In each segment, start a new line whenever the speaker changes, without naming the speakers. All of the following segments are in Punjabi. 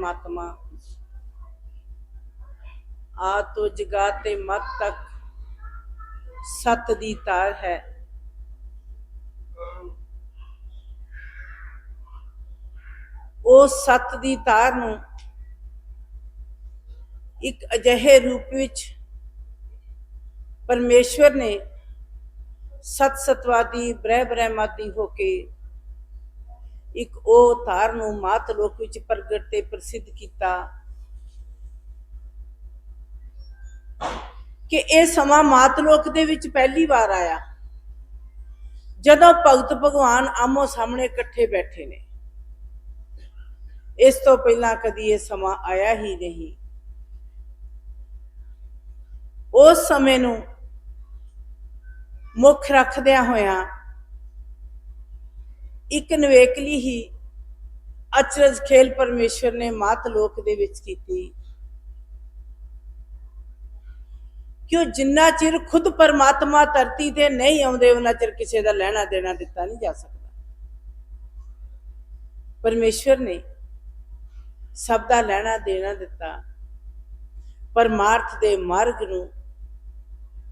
ਵਾਲਾ ਆ ਤੋ ਜਗਾ ਤੇ ਮਤ ਤੱਕ ਸਤ ਦੀ ਤਾਰ ਹੈ। ਉਹ ਸਤ ਦੀ ਤਾਰ ਨੂੰ ਇੱਕ ਅਜਿਹੇ ਰੂਪ ਵਿੱਚ ਪਰਮੇਸ਼ਵਰ ਨੇ ਸਤ ਸਤਵਾਦੀ ਬ੍ਰਹਿ ਬ੍ਰਹਮਾਦੀ ਹੋ ਕੇ ਇੱਕ ਉਹ ਤਾਰ ਨੂੰ ਮਾਤ ਲੋਕ ਵਿੱਚ ਪ੍ਰਗਟ ਤੇ ਪ੍ਰਸਿੱਧ ਕੀਤਾ। ਕਿ ਇਹ ਸਮਾਂ ਮਾਤ ਲੋਕ ਦੇ ਵਿੱਚ ਪਹਿਲੀ ਵਾਰ ਆਇਆ। ਜਦੋਂ ਭਗਤ ਭਗਵਾਨ ਆਮੋ ਸਾਹਮਣੇ ਇਕੱਠੇ ਬੈਠੇ ਨੇ। ਇਸ ਤੋਂ ਪਹਿਲਾਂ ਕਦੀ ਇਹ ਸਮਾਂ ਆਇਆ ਹੀ ਨਹੀਂ। ਉਸ ਸਮੇਂ ਨੂੰ ਮੁੱਖ ਰੱਖਦਿਆਂ ਹੋਇਆਂ ਇੱਕ ਨਵੇਕਲੀ ਹੀ ਅਚਰਜ ਖੇਲ ਪਰਮੇਸ਼ਵਰ ਨੇ ਮਾਤ ਲੋਕ ਦੇ ਵਿੱਚ ਕੀਤੀ। ਕਿ ਉਹ ਜਿੰਨਾ ਚਿਰ ਖੁਦ ਪਰਮਾਤਮਾ ਧਰਤੀ ਤੇ ਨਹੀਂ ਆਉਂਦੇ, ਉਹਨਾਂ ਚਿਰ ਕਿਸੇ ਦਾ ਲੈਣਾ ਦੇਣਾ ਦਿੱਤਾ ਨਹੀਂ ਜਾ ਸਕਦਾ। ਪਰਮੇਸ਼ਵਰ ਨੇ ਸਭ ਦਾ ਲੈਣਾ ਦੇਣਾ ਦਿੱਤਾ। ਪਰਮਾਰਥ ਦੇ ਮਾਰਗ ਨੂੰ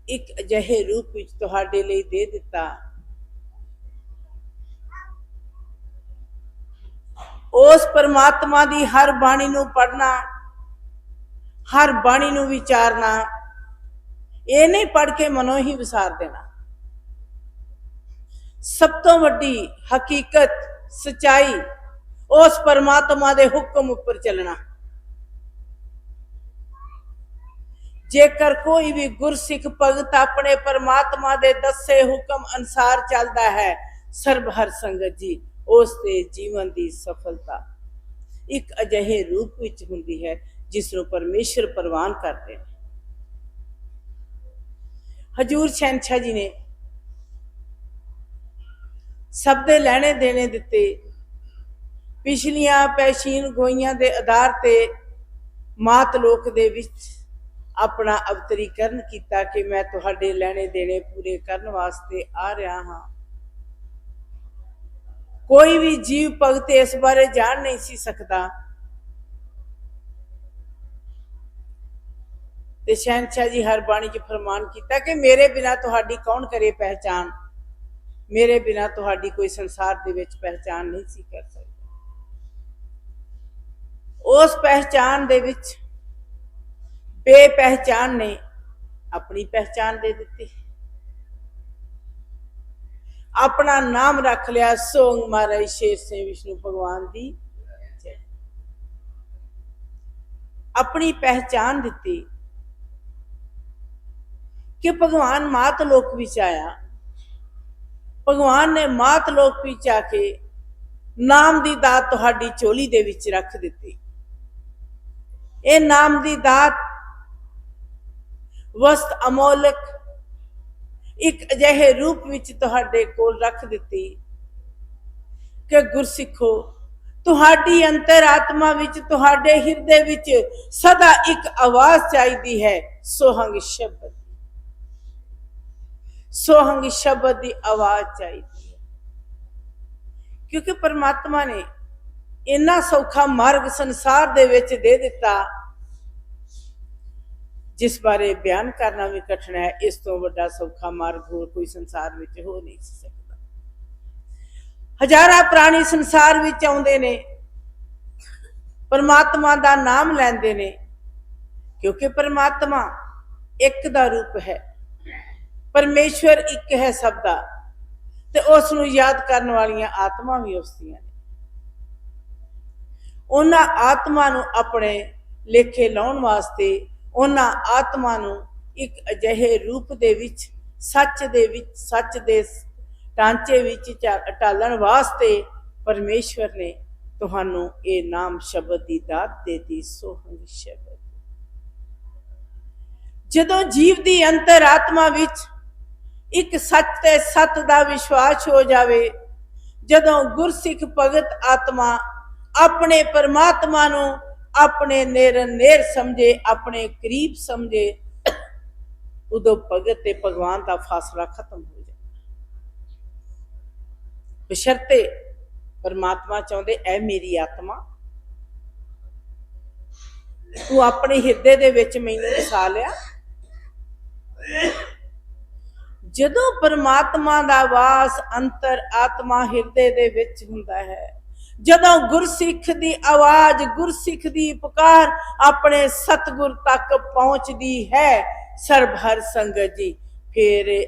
ਇੱਕ ਅਜਿਹੇ ਰੂਪ ਵਿੱਚ ਤੁਹਾਡੇ ਲਈ ਦੇ ਦਿੱਤਾ। ਉਸ ਪਰਮਾਤਮਾ ਦੀ ਹਰ ਬਾਣੀ ਨੂੰ ਪੜਨਾ ਹਰ ਬਾਣੀ ਨੂੰ ਵਿਚਾਰਨਾ, ਇਹ ਨਹੀਂ ਪੜ ਕੇ ਮਨੋਂ ਹੀ ਵਿਸਾਰ ਦੇਣਾ। ਸਭ ਤੋਂ ਵੱਡੀ ਹਕੀਕਤ, ਸਚਾਈ, ਉਸ ਪਰਮਾਤਮਾ ਦੇ ਹੁਕਮ ਉੱਪਰ ਚੱਲਣਾ। ਜੇਕਰ ਕੋਈ ਵੀ ਗੁਰਸਿੱਖ ਭਗਤ ਆਪਣੇ ਪਰਮਾਤਮਾ ਦੇ ਦੱਸੇ ਹੁਕਮ ਅਨਸਾਰ ਚੱਲਦਾ ਹੈ, ਸਰਬ ਹਰ ਸੰਗਤ ਜੀ ਉਸ ਦੇ ਜੀਵਨ ਦੀ ਸਫਲਤਾ ਇੱਕ ਅਜਿਹੇ ਰੂਪ ਵਿੱਚ ਹੁੰਦੀ ਹੈ, ਜਿਸ ਨੂੰ ਪਰਮੇਸ਼ਰ ਪ੍ਰਵਾਨ ਕਰਦੇ ਨੇ। ਹਜੂਰ ਸ਼ਹਿਨशाह ਜੀ ਨੇ ਸਭ ਦੇ ਲੈਣੇ ਦੇਣੇ ਦਿੱਤੇ। ਪਿਛਲੀਆਂ ਪੈਸ਼ੀਨ ਗੋਈਆਂ ਦੇ ਆਧਾਰ ਤੇ ਮਾਤ ਲੋਕ ਦੇ ਵਿੱਚ ਆਪਣਾ ਅਵਤਰੀਕਰਨ ਕੀਤਾ ਕਿ ਮੈਂ ਤੁਹਾਡੇ ਲੈਣੇ ਦੇਣੇ ਪੂਰੇ ਕਰਨ ਵਾਸਤੇ ਆ ਰਿਹਾ ਹਾਂ। ਕੋਈ ਵੀ ਜੀਵ ਭਗਤ ਇਸ ਬਾਰੇ ਜਾਣ ਨਹੀਂ ਸੀ ਸਕਦਾ। ਤੇ ਸ਼ਹਿਨशाह ਜੀ ਹਰ ਬਾਣੀ 'ਚ ਫਰਮਾਨ ਕੀਤਾ ਕਿ ਮੇਰੇ ਬਿਨਾ ਤੁਹਾਡੀ ਕੌਣ ਕਰੇ ਪਹਿਚਾਨ ਮੇਰੇ ਬਿਨਾ ਤੁਹਾਡੀ ਕੋਈ ਸੰਸਾਰ ਦੇ ਵਿੱਚ ਪਹਿਚਾਨ ਨਹੀਂ ਸੀ ਕਰ ਸਕਦਾ। ਉਸ ਪਹਿਚਾਨ ਦੇ ਵਿੱਚ ਬੇ ਬੇਪਹਿਚਾਨ ਨੇ ਆਪਣੀ ਪਹਿਚਾਨ ਦੇ ਦਿੱਤੀ। ਆਪਣਾ ਨਾਮ ਰੱਖ ਲਿਆ, ਸੋਂਗ ਮਹਾਰਾਜ ਸ਼ੇਰ ਸਿੰਘ ਵਿਸ਼ਨੂੰ ਭਗਵਾਨ ਦੀ। ਆਪਣੀ ਪਹਿਚਾਨ ਦਿੱਤੀ ਕਿ ਭਗਵਾਨ ਮਾਤ ਲੋਕ ਵਿੱਚ ਆਇਆ। ਭਗਵਾਨ ਨੇ ਮਾਤ ਲੋਕ ਵਿੱਚ ਆ ਕੇ ਨਾਮ ਦੀ ਦਾਤ ਤੁਹਾਡੀ ਚੋਲੀ ਦੇ ਵਿੱਚ ਰੱਖ ਦਿੱਤੀ। ਇਹ ਨਾਮ ਦੀ ਦਾਤ ਵਸਤ ਅਮੋਲਕ ਇੱਕ ਅਜਿਹੇ ਰੂਪ ਵਿੱਚ ਤੁਹਾਡੇ ਕੋਲ ਰੱਖ ਦਿੱਤੀ ਕਿ ਗੁਰਸਿੱਖੋ, ਤੁਹਾਡੀ ਅੰਤਰਾਤਮਾ ਵਿੱਚ, ਤੁਹਾਡੇ ਹਿਰਦੇ ਵਿੱਚ ਸਦਾ ਇੱਕ ਆਵਾਜ਼ ਚਾਹੀਦੀ ਹੈ, ਸੋਹੰਗ ਸ਼ਬਦ ਸੋਹੰਗ ਸ਼ਬਦ ਦੀ ਆਵਾਜ਼ ਚਾਹੀਦੀ ਹੈ। ਕਿਉਂਕਿ ਪਰਮਾਤਮਾ ਨੇ ਇੰਨਾ ਸੌਖਾ ਮਾਰਗ ਸੰਸਾਰ ਦੇ ਵਿੱਚ ਦੇ ਦਿੱਤਾ ਜਿਸ ਬਾਰੇ ਬਿਆਨ ਕਰਨਾ ਵੀ ਕਠਿਨ ਹੈ, ਇਸ ਤੋਂ ਵੱਡਾ ਸੌਖਾ ਮਾਰਗ ਹੋਰ ਕੋਈ ਸੰਸਾਰ ਵਿੱਚ ਹੋ ਨਹੀਂ ਸਕਦਾ। ਹਜ਼ਾਰਾਂ ਪ੍ਰਾਣੀ ਸੰਸਾਰ ਵਿੱਚ ਆਉਂਦੇ ਨੇ, ਪਰਮਾਤਮਾ ਦਾ ਨਾਮ ਲੈਂਦੇ ਨੇ, ਕਿਉਂਕਿ ਪਰਮਾਤਮਾ ਇੱਕ ਦਾ ਰੂਪ ਹੈ, ਪਰਮੇਸ਼ਵਰ ਇੱਕ ਹੈ ਸਭ ਦਾ, ਤੇ ਉਸ ਨੂੰ ਯਾਦ ਕਰਨ ਵਾਲੀਆਂ ਆਤਮਾ ਵੀ ਉਸ ਦੀਆਂ ਨੇ। ਉਹਨਾਂ ਆਤਮਾ ਨੂੰ ਆਪਣੇ ਲੇਖੇ ਲਾਉਣ ਵਾਸਤੇ ਉਹਨਾਂ ਆਤਮਾ ਨੂੰ ਇੱਕ ਅਜਿਹੇ ਰੂਪ ਦੇ ਵਿੱਚ, ਸੱਚ ਦੇ ਵਿੱਚ, ਸੱਚ ਦੇ ਟਾਂਚੇ ਵਿੱਚ ਚਾ- ਢਾਲਣ ਵਾਸਤੇ ਪਰਮੇਸ਼ਵਰ ਨੇ ਤੁਹਾਨੂੰ ਇਹ ਨਾਮ ਸ਼ਬਦ ਦੀ ਦਾਤ ਦੇਤੀ ਸੋਹੰਗ ਸ਼ਬਦ। ਜਦੋਂ ਜੀਵ ਦੀ ਅੰਤਰਾਤਮਾ ਵਿੱਚ ਇੱਕ ਸੱਚ ਤੇ ਸਤ ਦਾ ਵਿਸ਼ਵਾਸ ਹੋ ਜਾਵੇ, ਜਦੋਂ ਗੁਰਸਿੱਖ ਭਗਤ ਆਤਮਾ ਆਪਣੇ ਪਰਮਾਤਮਾ ਨੂੰ ਆਪਣੇ ਨੇਰ ਸਮਝੇ, ਆਪਣੇ ਕਰੀਬ ਸਮਝੇ, ਉਦੋਂ ਭਗਤ ਤੇ ਭਗਵਾਨ ਦਾ ਫਾਸਲਾ ਖਤਮ ਹੋ ਜਾਂਦਾ। ਬਸ਼ਰਤੇ ਪਰਮਾਤਮਾ ਚਾਹੁੰਦੇ, ਐ ਮੇਰੀ ਆਤਮਾ, ਤੂੰ ਆਪਣੇ ਹਿਰਦੇ ਦੇ ਵਿੱਚ ਮੈਨੂੰ ਵਸਾ ਲਿਆ। ਜਦੋਂ ਪਰਮਾਤਮਾ ਦਾ ਵਾਸ ਅੰਤਰ ਆਤਮਾ ਹਿਰਦੇ ਦੇ ਵਿੱਚ ਹੁੰਦਾ ਹੈ ਜਦੋਂ ਗੁਰਸਿੱਖ ਦੀ ਆਵਾਜ਼, ਗੁਰਸਿੱਖ ਦੀ ਪੁਕਾਰ ਆਪਣੇ ਸਤਗੁਰ ਤੱਕ ਪਹੁੰਚਦੀ ਹੈ ਸਰਬ ਹਰ ਸੰਗਤ ਜੀ, ਫਿਰ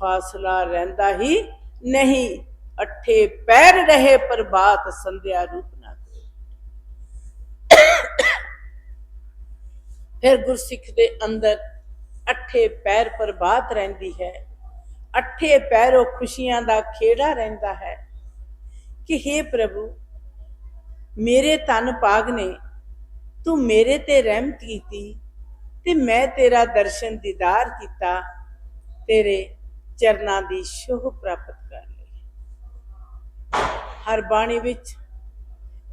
ਫਾਸਲਾ ਰਹਿੰਦਾ ਹੀ ਨਹੀਂ, ਅੱਠੇ ਪੈਰ ਰਹੇ ਪ੍ਰਭਾਤ ਸੰਧਿਆ ਰੂਪ ਨਾ ਫਿਰ ਗੁਰਸਿੱਖ ਦੇ ਅੰਦਰ ਅੱਠੇ ਪੈਰ ਪ੍ਰਭਾਤ ਰਹਿੰਦੀ ਹੈ, ਅੱਠੇ ਪੈਰੋਂ ਖੁਸ਼ੀਆਂ ਦਾ ਖੇੜਾ ਰਹਿੰਦਾ ਹੈ ਕਿ हे ਪ੍ਰਭੂ, ਮੇਰੇ ਤਨ ਪਾਗ ਨੇ, ਤੂੰ ਮੇਰੇ ਤੇ ਰਹਿਮਤ ਕੀਤੀ ਤੇ ਮੈਂ ਤੇਰਾ ਦਰਸ਼ਨ ਦੀਦਾਰ ਕੀਤਾ, ਤੇਰੇ ਚਰਨਾਂ ਦੀ ਸੋਹ ਪ੍ਰਾਪਤ ਕਰ ਲਈ। ਹਰ ਬਾਣੀ ਵਿੱਚ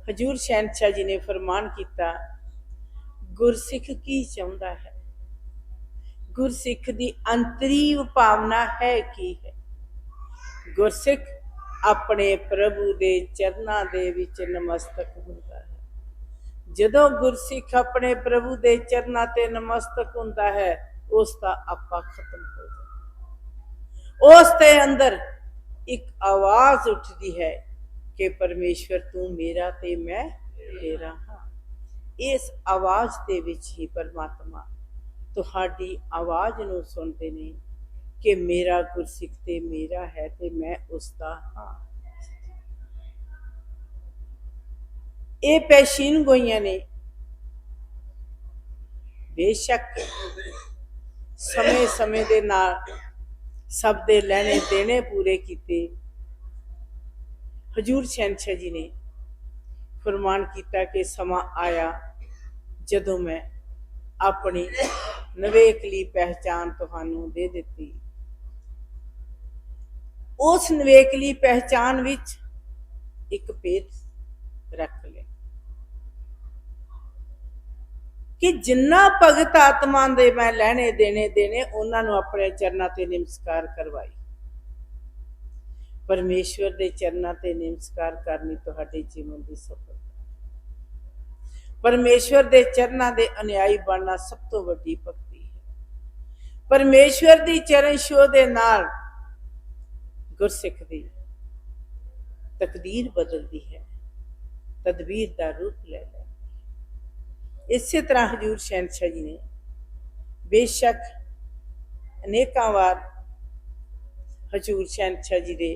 ਹਜੂਰ ਸ਼ੈਨਸ਼ਾਹ ਜੀ ਨੇ ਫਰਮਾਨ ਕੀਤਾ, ਗੁਰਸਿੱਖ ਕੀ ਚਾਹੁੰਦਾ ਹੈ? ਗੁਰਸਿੱਖ ਦੀ ਅੰਤਰੀ ਭਾਵਨਾ ਹੈ ਕੀ ਹੈ? ਗੁਰਸਿੱਖ ਆਪਣੇ ਪ੍ਰਭੂ ਦੇ ਚਰਨਾਂ ਦੇ ਵਿੱਚ ਨਮਸਤਕ ਹੁੰਦਾ ਹੈ। ਜਦੋਂ ਗੁਰਸਿੱਖ ਆਪਣੇ ਪ੍ਰਭੂ ਦੇ ਚਰਨਾਂ ਤੇ ਨਮਸਤਕ ਹੁੰਦਾ ਹੈ, ਉਸ ਦਾ ਆਪਾ ਖਤਮ ਹੋ ਜਾਂਦਾ ਉਸ ਦੇ ਅੰਦਰ ਇੱਕ ਆਵਾਜ਼ ਉੱਠਦੀ ਹੈ ਕਿ ਪਰਮੇਸ਼ਵਰ ਤੂੰ ਮੇਰਾ ਤੇ ਮੈਂ ਤੇਰਾ ਹਾਂ। ਇਸ ਆਵਾਜ਼ ਦੇ ਵਿੱਚ ਹੀ ਪਰਮਾਤਮਾ ਤੁਹਾਡੀ ਆਵਾਜ਼ ਨੂੰ ਸੁਣਦੇ ਨੇ ਕਿ ਮੇਰਾ ਗੁਰਸਿੱਖ ਤੇ ਮੇਰਾ ਹੈ ਤੇ ਮੈਂ ਉਸ ਦਾ ਹਾਂ। ਇਹ ਪੈਸ਼ੀਨ ਗੋਈਆਂ ਨੇ। ਬੇਸ਼ੱਕ ਸਮੇਂ ਸਮੇਂ ਦੇ ਨਾਲ ਸਭ ਦੇ ਲੈਣੇ ਦੇਣੇ ਪੂਰੇ ਕੀਤੇ। ਹਜੂਰ ਸ਼ਹਿਨशाह ਜੀ ਨੇ ਫਰਮਾਨ ਕੀਤਾ ਕਿ ਸਮਾਂ ਆਇਆ ਜਦੋਂ ਮੈਂ ਆਪਣੀ ਨਵੇਕਲੀ ਪਹਿਚਾਨ ਤੁਹਾਨੂੰ ਦੇ ਦਿੱਤੀ। ਉਸ ਨਵੇਕਲੀ ਪਹਿਚਾਨ ਵਿੱਚ ਇੱਕ ਭੇਦ ਰੱਖ ਲਿਆ। ਕਿ ਜਿੰਨਾ ਭਗਤ ਆਤਮਾ ਦੇ ਮੈਂ ਲੈਣੇ, ਦੇਣੇ ਦੇਣੇ, ਉਹਨਾਂ ਨੂੰ ਆਪਣੇ ਚਰਨਾਂ ਤੇ ਨਮਸਕਾਰ ਕਰਵਾਈ। ਪਰਮੇਸ਼ਵਰ ਦੇ ਚਰਨਾਂ ਤੇ ਨਮਸਕਾਰ ਕਰਨੀ ਤੁਹਾਡੇ ਜੀਵਨ ਦੀ ਸਫਲਤਾ। ਪਰਮੇਸ਼ਵਰ ਦੇ ਚਰਨਾਂ ਦੇ ਅਨਿਆਈ ਬਣਨਾ ਸਭ ਤੋਂ ਵੱਡੀ ਭਗਤੀ ਹੈ। ਪਰਮੇਸ਼ਵਰ ਦੀ ਚਰਨ ਛੋਹ ਦੇ ਨਾਲ ਗੁਰਸਿੱਖ ਦੀ ਤਕਦੀਰ ਬਦਲਦੀ ਹੈ। ਤਦਬੀਰ ਦਾ ਰੂਪ ਲੈ ਲੈਂਦੀ ਇਸੇ ਤਰ੍ਹਾਂ ਹਜੂਰ ਸ਼ਹਿਨशाह ਜੀ ਨੇ ਬੇਸ਼ੱਕ ਅਨੇਕਾਂ ਵਾਰ ਹਜੂਰ ਸ਼ਹਿਨशाह ਜੀ ਦੇ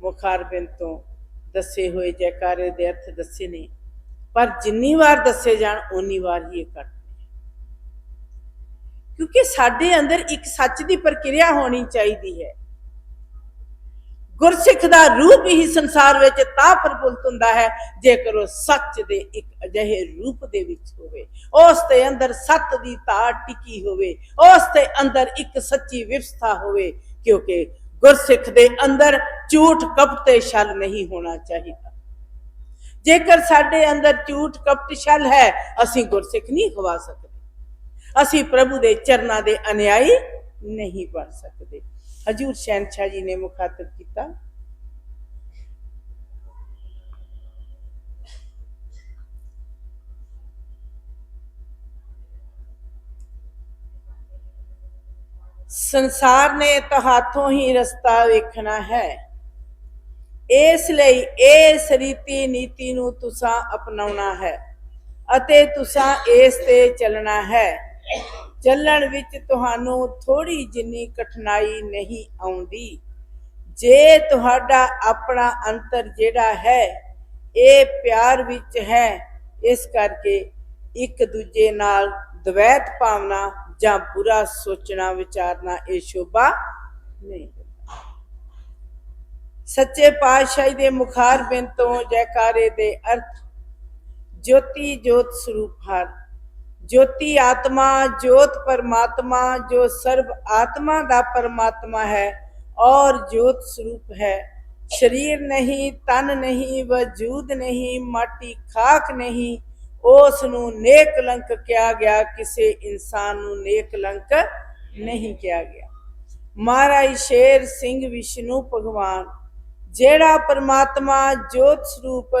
ਮੁਖਾਰਬਿੰਦ ਤੋਂ ਦੱਸੇ ਹੋਏ ਜੈਕਾਰੇ ਦੇ ਅਰਥ ਦੱਸੇ ਨੇ, ਪਰ ਜਿੰਨੀ ਵਾਰ ਦੱਸੇ ਜਾਣ ਉਨੀ ਵਾਰ ਹੀ ਇਹ ਘਟ ਕਿਉਂਕਿ ਸਾਡੇ ਅੰਦਰ ਇੱਕ ਸੱਚ ਦੀ ਪ੍ਰਕਿਰਿਆ ਹੋਣੀ ਚਾਹੀਦੀ ਹੈ। ਗੁਰਸਿੱਖ ਦਾ ਰੂਪ ਹੀ ਸੰਸਾਰ ਵਿੱਚ ਤਾਂ ਪ੍ਰਫੁੱਲਤ ਹੁੰਦਾ ਹੈ, ਜੇਕਰ ਉਹ ਸੱਚ ਦੇ ਇੱਕ ਅਜਿਹੇ ਰੂਪ ਦੇ ਵਿੱਚ ਹੋਵੇ। ਉਸ ਦੇ ਅੰਦਰ ਸੱਤ ਦੀ ਤਾਰ ਟਿਕੀ ਹੋਵੇ, ਉਸ ਦੇ ਅੰਦਰ ਇੱਕ ਸੱਚੀ ਵਿਵਸਥਾ ਹੋਵੇ, ਕਿਉਂਕਿ ਗੁਰਸਿੱਖ ਦੇ ਅੰਦਰ ਝੂਠ ਕਪਟ ਤੇ ਛਲ ਨਹੀਂ ਹੋਣਾ ਚਾਹੀਦਾ। ਜੇਕਰ ਸਾਡੇ ਅੰਦਰ ਝੂਠ ਕਪਟ ਛਲ ਹੈ, ਅਸੀਂ ਗੁਰਸਿੱਖ ਨਹੀਂ ਖਵਾ ਸਕਦੇ। ਅਸੀਂ ਪ੍ਰਭੂ ਦੇ ਚਰਨਾਂ ਦੇ ਅਨਿਆਈ ਨਹੀਂ ਬਣ ਸਕਦੇ। ਹਜੂਰ ਸ਼ਹਿਨशाह ਜੀ ਨੇ ਮੁਖਾਤਬ ਕੀਤਾ। ਸੰਸਾਰ ਨੇ ਤੁਹਾਥੋਂ ਹੀ ਰਸਤਾ ਵੇਖਣਾ ਹੈ। ਇਸ ਲਈ ਇਸ ਰੀਤੀ ਨੀਤੀ ਨੂੰ ਤੁਸੀਂ ਅਪਣਾਉਣਾ ਹੈ ਅਤੇ ਤੁਸੀਂ ਇਸ ਤੇ ਚੱਲਣਾ ਹੈ। ਚੱਲਣ ਵਿੱਚ ਤੁਹਾਨੂੰ ਥੋੜੀ ਜਿੰਨੀ ਕਠਿਨਾਈ ਨਹੀਂ ਆਉਂਦੀ। ਜੇ ਤੁਹਾਡਾ ਆਪਣਾ ਅੰਤਰ ਜਿਹੜਾ ਹੈ, ਇਹ ਪਿਆਰ ਵਿੱਚ ਹੈ, ਇਸ ਕਰਕੇ ਇੱਕ ਦੂਜੇ ਨਾਲ ਦਵੈਤ ਭਾਵਨਾ ਜਾਂ ਬੁਰਾ ਸੋਚਣਾ, ਵਿਚਾਰਨਾ ਇਹ ਸ਼ੋਭਾ ਨਹੀਂ ਸੱਚੇ ਪਾਤਸ਼ਾਹੀ ਦੇ ਮੁਖਾਰ ਬਿੰਦ ਤੋਂ ਜੈਕਾਰੇ ਦੇ ਅਰਥ ਜੋਤੀ ਜੋਤ ਸਰੂਪ ਹਰ ਜੋਤੀ ਆਤਮਾ, ਜੋਤ ਪਰਮਾਤਮਾ, ਜੋ ਸਰਬ ਆਤਮਾ ਦਾ ਪਰਮਾਤਮਾ ਹੈ, ਔਰ ਜੋਤ ਸਰੂਪ ਹੈ। ਸਰੀਰ ਨਹੀਂ, ਤਨ ਨਹੀਂ, ਵਜੂਦ ਨਹੀਂ, ਮਾਟੀ ਖਾਕ ਨਹੀਂ ਉਸ ਨੂੰ ਨੇਕ ਨੇਕਲੰਕ ਕਿਹਾ ਗਿਆ, ਕਿਸੇ ਇਨਸਾਨ ਨੂੰ ਨੇਕ ਨੇਕਲੰਕ ਨਹੀਂ ਕਿਹਾ ਗਿਆ। ਮਹਾਰਾਜ ਸ਼ੇਰ ਸਿੰਘ ਵਿਸ਼ਨੂੰ ਭਗਵਾਨ, ਜਿਹੜਾ ਪਰਮਾਤਮਾ ਜੋਤ ਸਰੂਪ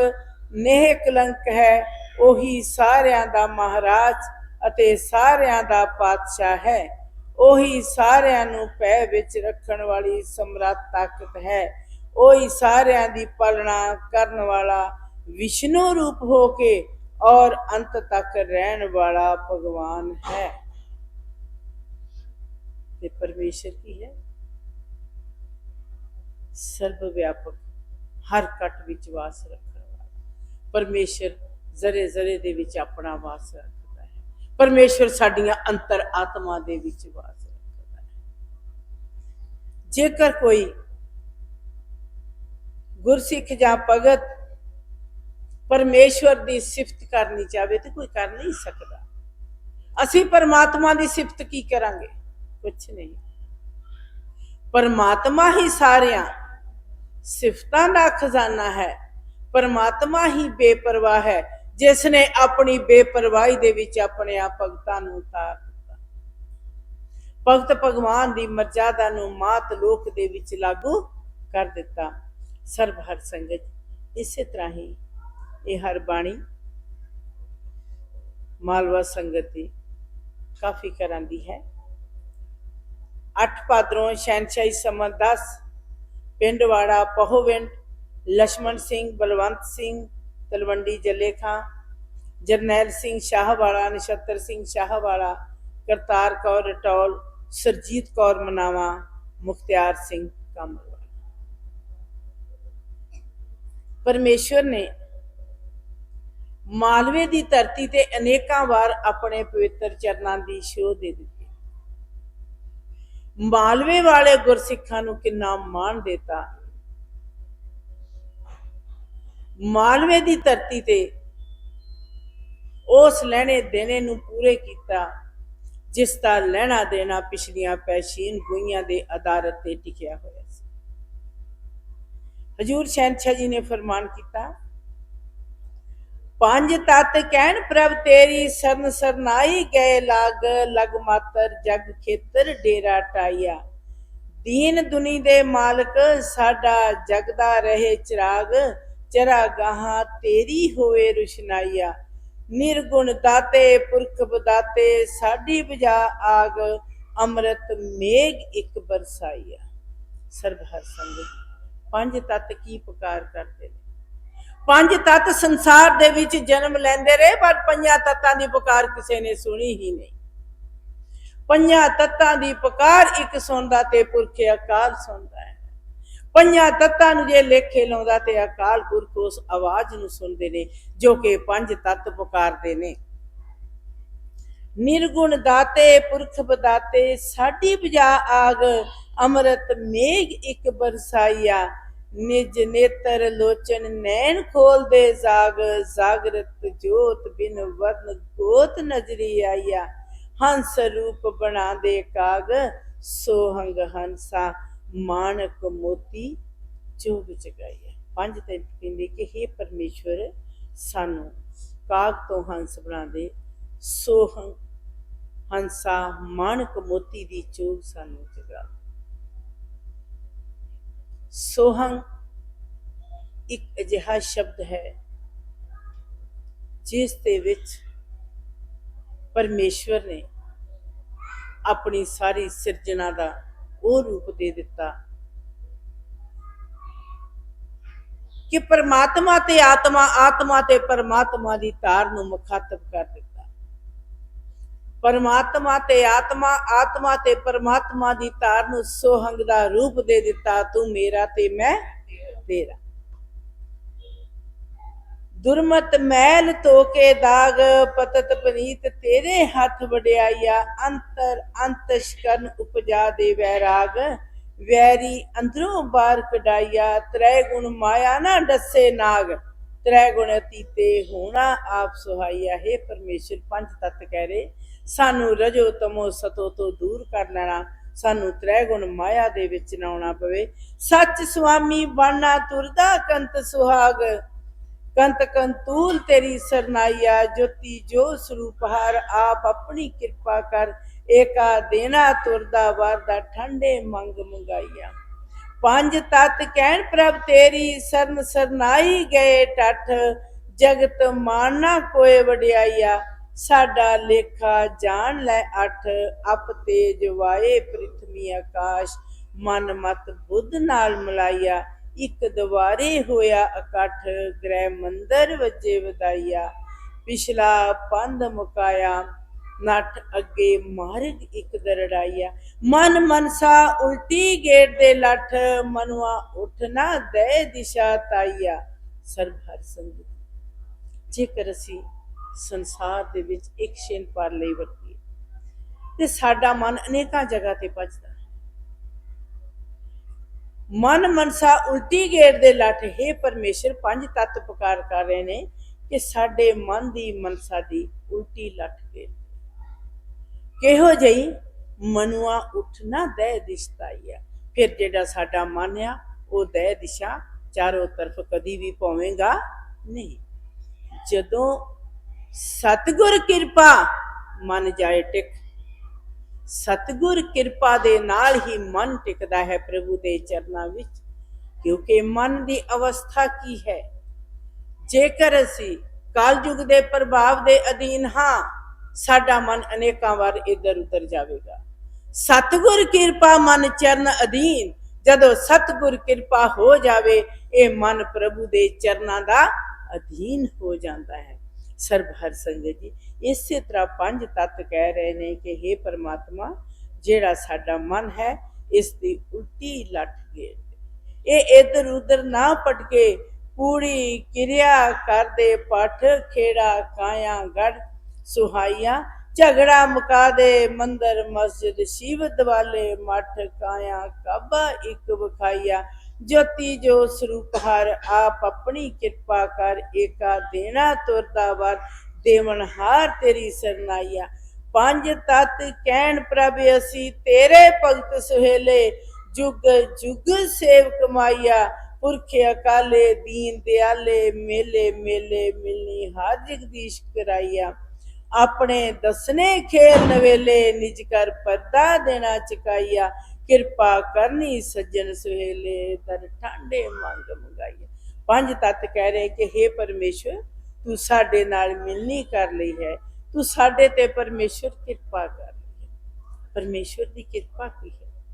ਨੇਹ ਕਲੰਕ ਹੈ, ਉਹੀ ਸਾਰਿਆਂ ਦਾ ਮਹਾਰਾਜ ਅਤੇ ਸਾਰਿਆਂ ਦਾ ਪਾਤਸ਼ਾਹ ਹੈ। ਉਹੀ ਸਾਰਿਆਂ ਨੂੰ ਪੈ ਵਿੱਚ ਰੱਖਣ ਵਾਲੀ ਸਮਰੱਥ ਤਾਕਤ ਹੈ। ਉਹੀ ਸਾਰਿਆਂ ਦੀ ਪਾਲਣਾ ਕਰਨ ਵਾਲਾ ਵਿਸ਼ਨੂੰ ਰੂਪ ਹੋ ਕੇ ਔਰ ਅੰਤ ਤੱਕ ਰਹਿਣ ਵਾਲਾ ਭਗਵਾਨ ਹੈ। ਤੇ ਪਰਮੇਸ਼ਰ ਕੀ ਹੈ? ਸਰਬ ਵਿਆਪਕ ਹਰ ਕਟ ਵਿੱਚ ਵਾਸ ਰੱਖਣ ਵਾਲਾ। ਪਰਮੇਸ਼ਰ ਜ਼ਰੇ ਜ਼ਰੇ ਦੇ ਵਿੱਚ ਆਪਣਾ ਵਾਸ ਰੱਖਦਾ ਪਰਮੇਸ਼ਰ ਸਾਡੀਆਂ ਅੰਤਰ ਆਤਮਾ ਦੇ ਵਿੱਚ ਵਾਸ ਰੱਖਦਾ ਹੈ। ਜੇਕਰ ਕੋਈ ਗੁਰਸਿੱਖ ਜਾਂ ਭਗਤ ਪਰਮੇਸ਼ਵਰ ਦੀ ਸਿਫਤ ਕਰਨੀ ਚਾਹਵੇ ਤੇ ਕੋਈ ਕਰ ਨਹੀਂ ਸਕਦਾ। ਅਸੀਂ ਪਰਮਾਤਮਾ ਦੀ ਸਿਫਤ ਕੀ ਕਰਾਂਗੇ? ਕੁਝ ਨਹੀਂ। ਪਰਮਾਤਮਾ ਹੀ ਸਾਰਿਆਂ ਸਿਫਤਾਂ ਦਾ ਖਜ਼ਾਨਾ ਹੈ। ਪਰਮਾਤਮਾ ਹੀ ਬੇਪਰਵਾਹ ਹੈ। ਜਿਸ ਨੇ ਆਪਣੀ ਬੇਪਰਵਾਹੀ ਦੇ ਵਿੱਚ ਆਪਣੇ ਆਪ ਭਗਤਾਂ ਨੂੰ ਉਤਾਰ ਦਿੱਤਾ। ਭਗਤ ਭਗਵਾਨ ਦੀ ਮਰਜ਼ਾਦਾ ਨੂੰ ਮਾਤ ਲੋਕ ਦੇ ਵਿੱਚ ਲਾਗੂ ਕਰ ਦਿੱਤਾ। ਸਰਬ ਹਰ ਸੰਗਤ, ਇਸੇ ਤਰ੍ਹਾਂ ਹੀ ਇਹ ਹਰ ਬਾਣੀ ਮਾਲਵਾ ਸੰਗਤ ਦੀ ਕਾਫੀ ਕਰਾਂਦੀ ਹੈ। ਅੱਠ ਪਾਦਰੋਂ ਸ਼ੈਨਸ਼ਾਹੀ ਸਮਨ 10 ਪਿੰਡਵਾੜਾ ਪਹੋਵਿੰਡ ਲక్ష్మణ ਸਿੰਘ, ਬਲਵੰਤ ਸਿੰਘ ਤਲਵੰਡੀ ਜੱਲੇਖਾਂ, ਜਰਨੈਲ ਸਿੰਘ ਸ਼ਾਹਵਾਲਾ, ਨਛੱਤਰ ਸਿੰਘ ਸ਼ਾਹਵਾਲਾ, ਕਰਤਾਰ ਕੌਰ ਰਟੌਲ, ਸਰਜੀਤ ਕੌਰ ਮਨਾਵਾ, ਮੁਖਤਿਆਰ ਸਿੰਘ ਕਾਮਲਵਾਲਾ ਪਰਮੇਸ਼ਵਰ ਨੇ ਮਾਲਵੇ ਦੀ ਧਰਤੀ ਤੇ ਅਨੇਕਾਂ ਵਾਰ ਆਪਣੇ ਪਵਿੱਤਰ ਚਰਨਾਂ ਦੀ ਸ਼ੋਅ ਦੇ ਦਿੱਤੀ। ਮਾਲਵੇ ਵਾਲੇ ਗੁਰਸਿੱਖਾਂ ਨੂੰ ਕਿੰਨਾ ਮਾਣ ਦਿੱਤਾ। ਮਾਲਵੇ ਦੀ ਧਰਤੀ ਤੇ ਉਸ ਲੈਣੇ ਦੇਣੇ ਨੂੰ ਪੂਰੇ ਕੀਤਾ, ਜਿਸ ਦਾ ਲੈਣਾ ਦੇਣਾ ਪਿਛਲੀਆਂ ਪੈਸ਼ੀਨ ਗੋਈਆਂ ਦੇ ਆਧਾਰਤ ਤੇ ਟਿਕਿਆ ਹੋਇਆ ਸੀ। ਹਜੂਰ ਸ਼ਹਿਨशाह ਜੀ ਨੇ ਫਰਮਾਨ ਕੀਤਾ, ਪੰਜ ਤਤ ਕਹਿਣ ਪ੍ਰਭ ਤੇਰੀ ਸਰਨ ਸਰਨਾਈ ਗਏ ਲਾਗ, ਲਗ ਮਾਤਰ ਜਗ ਖੇਤਰ ਡੇਰਾ ਟਾਈਆ ਦੀਨ ਦੁਨੀ ਦੇ ਮਾਲਕ ਸਾਡਾ ਜਗਦਾ ਰਹੇ ਚਿਰਾਗ ਚਰਾ ਗਾਹਾਂ ਤੇਰੀ ਹੋਵੇ ਰੁਸ਼ਨਾਈਆ। ਨਿਰਗੁਣ ਦਾਤੇ, ਪੁਰਖ ਬਦਾਤੇ, ਸਾਡੀ ਬਜਾ ਆਗ, ਅੰਮ੍ਰਿਤ ਮੇਘ ਇੱਕ ਬਰਸਾਈਆ। ਸਰਬ ਹਰ ਸੰਗ ਪੰਜ ਤਤ ਕੀ ਪੁਕਾਰ ਕਰਦੇ ਨੇ? ਪੰਜ ਤਤ ਸੰਸਾਰ ਦੇ ਵਿੱਚ ਜਨਮ ਲੈਂਦੇ ਰਹੇ, ਪਰ ਪੰਜਾਂ ਤਤਾਂ ਦੀ ਪੁਕਾਰ ਕਿਸੇ ਨੇ ਸੁਣੀ ਹੀ ਨਹੀਂ। ਪੰਜਾਂ ਤਤਾਂ ਦੀ ਪੁਕਾਰ ਇੱਕ ਸੁਣਦਾ ਤੇ ਪੁਰਖ ਅਕਾਲ ਸੁਣਦਾ ਹੈ। ਪੰਜਾਂ ਤੱਤਾਂ ਨੂੰ ਜੇ ਲੇਖੇ ਲਾਉਂਦਾ ਤੇ ਅਕਾਲ ਪੁਰਖ ਉਸ ਆਵਾਜ਼ ਨੂੰ ਸੁਣਦੇ ਨੇ, ਜੋ ਕਿ ਪੰਜ ਤੱਤ ਪੁਕਾਰਦੇ ਨੇ। ਨਿਰਗੁਣ ਦਾਤੇ, ਪੁਰਖ ਬਦਾਤੇ, ਸਾਡੀ ਬਜਾ ਆਗ, ਅੰਮ੍ਰਿਤ ਮੇਘ ਇੱਕ ਬਰਸਾਈਆ। ਨਿਜ ਨੇਤਰ ਲੋਚਨ ਨੈਣ ਖੋਲਦੇ ਜਾਗ, ਜਾਗਰਤ ਜੋਤ ਬਿਨ ਵਰਨ ਗੋਤ ਨਜ਼ਰੀ ਆਇਆ ਹੰਸ ਰੂਪ ਬਣਾ ਦੇ ਕਾਗ ਸੋਹੰਗ ਹੰਸਾ ਮਾਨਕ ਮੋਤੀ ਚੋਗ ਚਗਾਇਆ ਪੰਜ ਤੇ ਕਹਿੰਦੇ ਕਿ हे ਪਰਮੇਸ਼ਵਰ, ਸਾਨੂੰ ਕਾਗ ਤੋਂ ਹੰਸ ਬਣਾ ਦੇ ਸੋਹੰਗ ਹੰਸਾ ਮਾਨਕ ਮੋਤੀ ਦੀ ਚੋਗ ਸਾਨੂੰ ਜਗਾ ਸੋਹੰਗ ਇੱਕ ਅਜਿਹਾ ਸ਼ਬਦ ਹੈ, ਜਿਸ ਦੇ ਵਿੱਚ ਪਰਮੇਸ਼ਵਰ ਨੇ ਆਪਣੀ ਸਾਰੀ ਸਿਰਜਣਾ ਦਾ ਉਹ ਰੂਪ ਦੇ ਦਿੱਤਾ। ਕਿ ਪਰਮਾਤਮਾ ਤੇ ਆਤਮਾ ਆਤਮਾ ਤੇ ਪਰਮਾਤਮਾ ਦੀ ਤਾਰ ਨੂੰ ਮੁਖਾਤਬ ਕਰ ਦਿੱਤਾ। ਪਰਮਾਤਮਾ ਤੇ ਆਤਮਾ ਆਤਮਾ ਤੇ ਪਰਮਾਤਮਾ ਦੀ ਤਾਰ ਨੂੰ ਸੋਹੰਗ ਦਾ ਰੂਪ ਦੇ ਦਿੱਤਾ, ਤੂੰ ਮੇਰਾ ਤੇ ਮੈਂ ਤੇਰਾ। ਦੁਰਮਤ ਮੈਲ ਧੋ ਕੇ ਦਾਗ, ਪਤਤ ਪਨੀਤ ਤੇਰੇ ਹੱਥ ਵਡਿਆਈਆ, ਅੰਤਰ ਅੰਤਸ਼ ਉਪਜਾ ਦੇ ਵੈਰਾਗ ਵੈਰੀ ਅੰਦਰੋਂ ਬਾਹਰ ਕਢਾਈਆ, ਤ੍ਰੈ ਗੁਣ ਮਾਇਆ ਨਾ ਡੱਸੇ ਨਾਗ। ਤ੍ਰੈ ਗੁਣ ਅਤੀਤੇ ਹੋਣਾ ਆਪ ਸੁਹਾਈਆ, ਹੈ ਪਰਮੇਸ਼ਰ, ਪੰਜ ਤਤ ਕਹਿ ਰਹੇ ਸਾਨੂੰ ਰਜੋ ਤਮੋ ਸਤੋ ਤੋਂ ਦੂਰ ਕਰ ਲੈਣਾ। ਸਾਨੂੰ ਤ੍ਰੈ ਗੁਣ ਮਾਇਆ ਦੇ ਵਿੱਚ ਨਾ ਆਉਣਾ ਪਵੇ। ਸੱਚ ਸੁਆਮੀ ਬਾਣਾ ਤੁਰਦਾ ਕੰਤ ਸੁਹਾਗ। ਕੰਤ ਕੰਤੂਲ ਤੇਰੀ ਸਰਨਾਈਆ ਜੋਤੀ ਜੋ ਸਰੂਪ ਹਰ ਆਪ ਆਪਣੀ ਕਿਰਪਾ ਕਰ। ਏਕਾ ਦੇਣਾ ਤੁਰਦਾ ਵਰਦਾ ਠੰਡੇ ਮੰਗ ਮੰਗਾਈਆ। ਪੰਜ ਤਤ ਕਹਿਣ ਪ੍ਰਭ ਤੇਰੀ, ਸਰਨ ਸਰਨਾਈ ਗਏ ਟੱਠ। ਜਗਤ ਮਾਨਾ ਕੋਏ ਵਡਿਆਈਆ, ਸਾਡਾ ਲੇਖਾ ਜਾਣ ਲੈ ਅਠ। ਅਪ ਤੇਜ ਵਾਏ ਪ੍ਰਿਥਵੀ ਆਕਾਸ਼, ਮਨ ਮਤ ਬੁੱਧ ਨਾਲ ਮਲਾਈਆ। ਇੱਕ ਦਵਾਰੇ ਹੋਇਆ ਇਕੱਠ, ਗ੍ਰਹਿ ਮੰਦਰ ਵਜੇ ਵਧਾਈਆ ਪਿਛਲਾ ਪੰਧ ਮੁਕਾਇਆ, ਨੱਠ ਅੱਗੇ ਮਾਰਗ ਇੱਕ ਦਰੜਾਈਆ ਮਨ ਮਨਸਾ ਉਲਟੀ ਗੇਟ ਦੇ ਲੱਠ, ਮਨੁਆ ਉੱਠ ਨਾ ਦੇ ਦਿਸ਼ਾ ਤਾਈਆ ਸਰਬ ਹਰ ਸੰਗਤ। ਜੇਕਰ ਅਸੀਂ ਸੰਸਾਰ ਦੇ ਵਿੱਚ ਇੱਕ ਛਿਨ ਪਰ ਲਈ ਵਰਤੀਏ, ਤੇ ਸਾਡਾ ਮਨ ਅਨੇਕਾਂ ਜਗ੍ਹਾ ਤੇ ਭਜਦਾ। ਮਨ ਮਨਸਾ ਉਲਟੀ ਗੇਟ ਦੇ ਲੱਠ, ਹੈ ਪਰਮੇਸ਼ਰ, ਪੰਜ ਤੱਤ ਪੁਕਾਰ ਕਰ ਰਹੇ ਨੇ ਕਿ ਸਾਡੇ ਮਨ ਦੀ ਮਨਸਾ ਦੀ ਉਲਟੀ ਲੱਠ ਗੇਟ ਕਿਹੋ ਜਈ ਮਨੁਆ ਉੱਠਣਾ ਦੇ ਦਿਸ਼ਤਾਈਆ ਫਿਰ ਜਿਹੜਾ ਸਾਡਾ ਮਨ ਆ, ਉਹ ਦੇ ਦਿਸ਼ਾ ਚਾਰੋਂ ਤਰਫ ਕਦੀ ਵੀ ਪਾਵੇਂਗਾ ਨਹੀਂ। ਜਦੋਂ ਸਤਗੁਰ ਕਿਰਪਾ ਮਨ ਜਾਏ ਟਿਕ ਸਤਗੁਰ ਕਿਰਪਾ ਦੇ ਨਾਲ ਹੀ ਮਨ ਟਿਕਦਾ ਹੈ ਪ੍ਰਭੂ ਦੇ ਚਰਨਾਂ ਵਿੱਚ, ਕਿਉਂਕਿ ਮਨ ਦੀ ਅਵਸਥਾ ਕੀ ਹੈ? ਜੇਕਰ ਅਸੀਂ ਕਾਲਯੁਗ ਦੇ ਪ੍ਰਭਾਵ ਦੇ ਅਧੀਨ ਹਾਂ, ਸਾਡਾ ਮਨ ਅਨੇਕਾਂ ਵਾਰ ਇੱਧਰ ਉੱਧਰ ਜਾਵੇਗਾ। ਸਤਗੁਰ ਕਿਰਪਾ ਮਨ ਚਰਨ ਅਧੀਨ, ਜਦੋਂ ਸਤਗੁਰ ਕਿਰਪਾ ਹੋ ਜਾਵੇ, ਇਹ ਮਨ ਪ੍ਰਭੂ ਦੇ ਚਰਨਾਂ ਦਾ ਅਧੀਨ ਹੋ ਜਾਂਦਾ ਹੈ। ਸਰਬ ਹਰ ਸੰਗਤ ਜੀ। ਇਸੇ ਤਰ੍ਹਾਂ ਪੰਜ ਤੱਤ ਕਹਿ ਰਹੇ ਨੇ ਕਿ हे ਪਰਮਾਤਮਾ, ਜਿਹੜਾ ਸਾਡਾ ਮਨ ਹੈ, ਇਸ ਦੀ ਉਲਟੀ ਲੱਠ ਗਏ। ਇਹ ਇਧਰ ਉਧਰ ਨਾ ਪਟਕੇ, ਪੂਰੀ ਕਿਰਿਆ ਕਰਦੇ ਪਠ, ਖੇੜਾ, ਕਾਇਆ, ਗੜ, ਸੁਹਾਈਆਂ, ਝਗੜਾ ਮੁਕਾ ਦੇ ਮੰਦਰ, ਮਸਜਿਦ, ਸ਼ਿਵ ਦਵਾਲੇ ਮੱਠ, ਕਾਇਆ, ਕਾਬਾ, ਇੱਕ ਵਿਖਾਈਆ ਜੋਤੀ ਜੋ ਸਰੂਪ ਹਰ ਆਪ ਆਪਣੀ ਕਿਰਪਾ ਕਰ ਏਕਾ ਦੇਣਾ ਤੁਰਦਾ ਵਰ, ਦੇਵਨ ਹਾਰ ਤੇਰੀ ਸਰਨਾਈਆ। ਪੰਜ ਤਤ ਕਹਿਣ ਪ੍ਰਭ ਅਸੀਂ, ਤੇਰੇ ਭਗਤ ਸੁਹੇਲੇ, ਜੁਗ ਜੁਗ ਸੇਵ ਕਮਾਈਆ। ਪੁਰਖ ਅਕਾਲੇ, ਦੀਨ ਦਿਆਲੇ, ਮੇਲੇ ਮੇਲੇ ਮਿਲਨੀ ਹਾਰ ਜਗਦੀਸ਼ ਕਰਾਈਆ। ਆਪਣੇ ਦਸਨੇ ਖੇਲ ਨਵੇਲੇ, ਨਿਜ ਕਰ ਪਰਦਾ ਦੇਣਾ ਚਕਾਈਆ। ਕਿਰਪਾ ਕਰਨੀ ਸੱਜਣ ਸੁਹੇਲੇ ਦਰ ਠਾਂਡੇ ਮੰਗ ਮੰਗਾਈਆ ਪੰਜ ਤਤ ਕਹਿ ਰਹੇ ਕਿ हे ਪਰਮੇਸ਼ਰ, ਤੂੰ ਸਾਡੇ ਨਾਲ ਮਿਲਣੀ ਕਰ ਲਈ ਹੈ। ਤੂੰ ਸਾਡੇ ਤੇ ਪਰਮੇਸ਼ਰ ਕਿਰਪਾ ਕਰ ਲਈ ਹੈ। ਦੀ ਕਿਰਪਾ ਕੀ ਹੈ?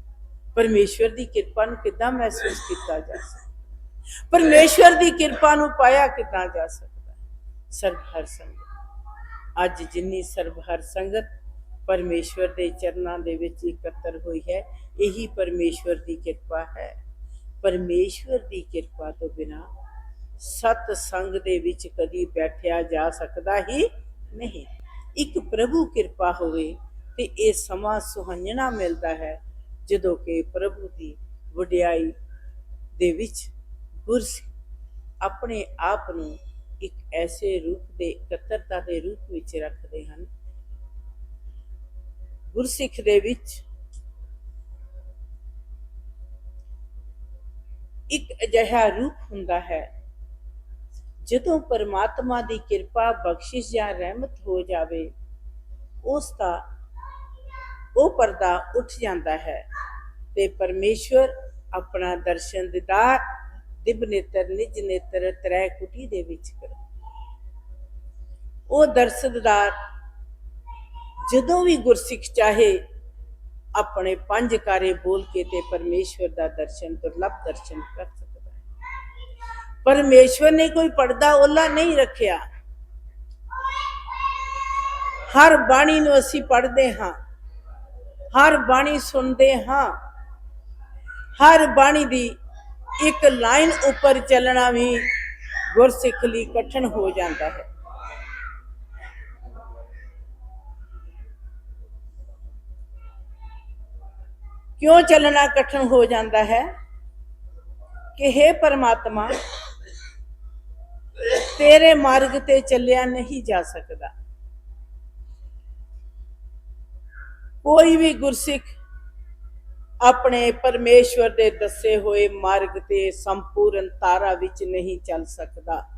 ਪਰਮੇਸ਼ਰ ਦੀ ਕਿਰਪਾ ਨੂੰ ਕਿੱਦਾਂ ਮਹਿਸੂਸ ਕੀਤਾ ਜਾ ਸਕਦਾ? ਪਰਮੇਸ਼ਰ ਦੀ ਕਿਰਪਾ ਨੂੰ ਪਾਇਆ ਕਿੱਦਾਂ ਜਾ ਸਕਦਾ? ਸਰਬ ਹਰ ਸੰਗਤ। ਅੱਜ ਜਿੰਨੀ ਸਰਬ ਹਰ ਸੰਗਤ ਪਰਮੇਸ਼ਵਰ ਦੇ ਚਰਨਾਂ ਦੇ ਵਿੱਚ ਇਕੱਤਰ ਹੋਈ ਹੈ। ਇਹੀ ਪਰਮੇਸ਼ਵਰ ਦੀ ਕਿਰਪਾ ਹੈ। ਪਰਮੇਸ਼ਵਰ ਦੀ ਕਿਰਪਾ ਤੋਂ ਬਿਨਾ ਸਤ ਸੰਗ ਦੇ ਵਿੱਚ ਕਦੀ ਬੈਠਿਆ ਜਾ ਸਕਦਾ ਹੀ ਨਹੀਂ। ਇੱਕ ਪ੍ਰਭੂ ਕਿਰਪਾ ਹੋਵੇ ਤੇ ਇਹ ਸਮਾਂ ਸੁਹੰਜਣਾ ਮਿਲਦਾ ਹੈ, ਜਦੋਂ ਕਿ ਪ੍ਰਭੂ ਦੀ ਵਡਿਆਈ ਦੇ ਵਿੱਚ ਗੁਰਸਿੱਖ ਆਪਣੇ ਆਪ ਨੂੰ ਇੱਕ ਐਸੇ ਰੂਪ ਦੇ ਇਕੱਤਰਤਾ ਦੇ ਰੂਪ ਵਿੱਚ ਰੱਖਦੇ ਹਨ ਗੁਰਸਿੱਖ ਦੇ ਵਿੱਚ ਇੱਕ ਅਜਿਹਾ ਰੂਪ ਹੁੰਦਾ ਹੈ, ਜਦੋਂ ਪਰਮਾਤਮਾ ਦੀ ਕਿਰਪਾ ਬਖਸ਼ਿਸ਼ ਜਾਂ ਰਹਿਮਤ ਹੋ ਜਾਵੇ, ਉਸ ਦਾ, ਉਹ ਪਰਦਾ ਉੱਠ ਜਾਂਦਾ ਹੈ ਤੇ ਪਰਮੇਸ਼ਵਰ ਆਪਣਾ ਦਰਸ਼ਨ ਦਿਦਾਰ ਦਿਵ ਨੇਤਰ ਨਿਜ ਨੇਤਰ ਤ੍ਰੈ ਕੁਟੀ ਦੇ ਵਿੱਚ ਕਰੋ। ਉਹ ਦਰਸ਼ਦਾਰ ਜਦੋਂ ਵੀ ਗੁਰਸਿੱਖ ਚਾਹੇ, ਆਪਣੇ ਪੰਜ ਕਾਰੇ ਬੋਲ ਕੇ ਤੇ ਪਰਮੇਸ਼ਵਰ ਦਾ ਦਰਸ਼ਨ, ਦੁਰਲਭ ਦਰਸ਼ਨ ਕਰ ਸਕਦਾ ਹੈ। ਪਰਮੇਸ਼ਵਰ ਨੇ ਕੋਈ ਪਰਦਾ ਓਲਾ ਨਹੀਂ ਰੱਖਿਆ। ਹਰ ਬਾਣੀ ਨੂੰ ਅਸੀਂ ਪੜ੍ਹਦੇ ਹਾਂ। ਹਰ ਬਾਣੀ ਸੁਣਦੇ ਹਾਂ। ਹਰ ਬਾਣੀ ਦੀ ਇੱਕ ਲਾਈਨ ਉੱਪਰ ਚੱਲਣਾ ਵੀ ਗੁਰਸਿੱਖ ਲਈ ਕਠਿਨ ਹੋ ਜਾਂਦਾ ਹੈ। ਕਿਉਂ ਚੱਲਣਾ ਕਠਿਨ ਹੋ ਜਾਂਦਾ ਹੈ? ਕਿ हे ਪਰਮਾਤਮਾ, ਤੇਰੇ ਮਾਰਗ ਤੇ ਚੱਲਿਆ ਨਹੀਂ ਜਾ ਸਕਦਾ। ਕੋਈ ਵੀ ਗੁਰਸਿੱਖ ਆਪਣੇ ਪਰਮੇਸ਼ਵਰ ਦੇ ਦੱਸੇ ਹੋਏ ਮਾਰਗ ਤੇ ਸੰਪੂਰਨ ਤਾਰਾ ਵਿੱਚ ਨਹੀਂ ਚੱਲ ਸਕਦਾ।